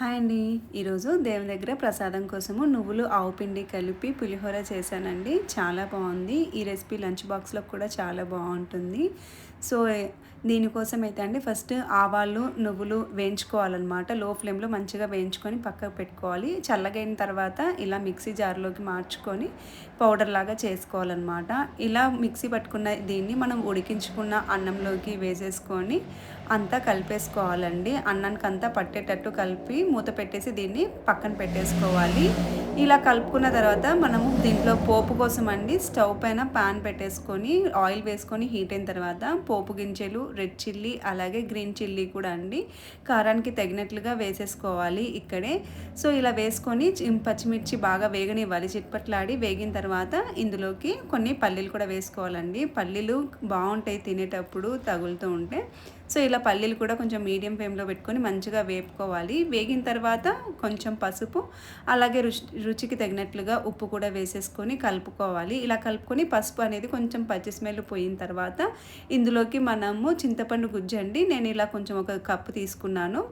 Hi అండి. ఈరోజు దేవుని దగ్గర ప్రసాదం కోసము నువ్వులు ఆవు పిండి కలిపి పులిహోర చేశానండి. చాలా బాగుంది. ఈ రెసిపీ లంచ్ బాక్స్లో కూడా చాలా బాగుంటుంది. సో దీనికోసం అయితే అండి ఫస్ట్ ఆవాలు నువ్వులు వేయించుకోవాలన్నమాట. లో ఫ్లేమ్లో మంచిగా వేయించుకొని పక్కకు పెట్టుకోవాలి. చల్లగైన తర్వాత ఇలా మిక్సీ జార్లోకి మార్చుకొని పౌడర్ లాగా చేసుకోవాలన్నమాట. ఇలా మిక్సీ పట్టుకున్న దీన్ని మనం ఉడికించుకున్న అన్నంలోకి వేసేసుకొని అంతా కలిపేసుకోవాలండి. అన్నానికి అంతా పట్టేటట్టు కలిపి మూత పెట్టేసి దీన్ని పక్కన పెట్టేసుకోవాలి. ఇలా కలుపుకున్న తర్వాత మనము దీంట్లో పోపు కోసం అండి స్టవ్ పైన పాన్ పెట్టేసుకొని ఆయిల్ వేసుకొని హీట్ అయిన తర్వాత పోపు గింజలు రెడ్ చిల్లీ అలాగే గ్రీన్ చిల్లీ కూడా అండి కారానికి తగినట్లుగా వేసేసుకోవాలి ఇక్కడే. సో ఇలా వేసుకొని పచ్చిమిర్చి బాగా వేగనివ్వాలి. చిట్పట్లాడి వేగిన తర్వాత ఇందులోకి కొన్ని పల్లీలు కూడా వేసుకోవాలండి. పల్లీలు బాగుంటాయి తినేటప్పుడు తగులుతూ ఉంటే. సో ఇలా పల్లీలు కూడా కొంచెం మీడియం ఫ్లేమ్లో పెట్టుకొని మంచిగా వేపుకోవాలి. వేగిన తర్వాత కొంచెం పసుపు అలాగే రుచి రుచికి తగినట్లుగా ఉప్పు కూడా వేసేసుకొని కలుపుకోవాలి. ఇలా కలుపుకొని పసుపు అనేది కొంచెం పచ్చి స్మెల్ పోయిన తర్వాత ఇందులోకి మనము చింతపండు గుజ్జండి నేను ఇలా కొంచెం ఒక కప్పు తీసుకున్నాను.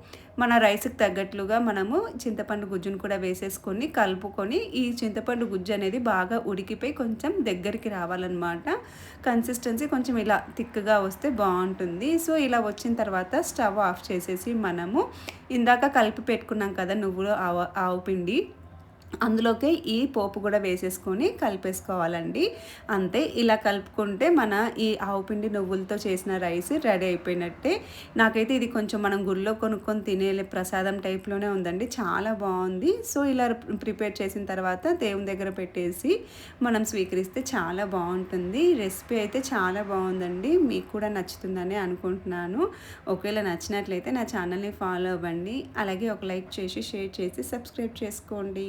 మన రైస్కి తగ్గట్లుగా మనము చింతపండు గుజ్జును కూడా వేసేసుకొని కలుపుకొని ఈ చింతపండు గుజ్జు అనేది బాగా ఉడికిపోయి కొంచెం దగ్గరికి రావాలన్నమాట. కన్సిస్టెన్సీ కొంచెం ఇలా థిక్గా వస్తే బాగుంటుంది. సో ఇలా వచ్చిన తర్వాత స్టవ్ ఆఫ్ చేసేసి మనము ఇందాక కలిపి పెట్టుకున్నాం కదా నువ్వులు ఆవు ఆవు పిండి. అందులోకి ఈ పోపు కూడా వేసేసుకొని కలిపేసుకోవాలండి. అంతే ఇలా కలుపుకుంటే మన ఈ ఆవు పిండి నువ్వులతో చేసిన రైస్ రెడీ అయిపోయినట్టే. నాకైతే ఇది కొంచెం మనం గుళ్ళో కొనుక్కొని తినే ప్రసాదం టైప్లోనే ఉందండి. చాలా బాగుంది. సో ఇలా ప్రిపేర్ చేసిన తర్వాత దేవుని దగ్గర పెట్టేసి మనం స్వీకరిస్తే చాలా బాగుంటుంది. రెసిపీ అయితే చాలా బాగుందండి. మీకు కూడా నచ్చుతుందని అనుకుంటున్నాను. ఒకవేళ నచ్చినట్లయితే నా ఛానల్ని ఫాలో అవ్వండి. అలాగే ఒక లైక్ చేసి షేర్ చేసి సబ్స్క్రైబ్ చేసుకోండి.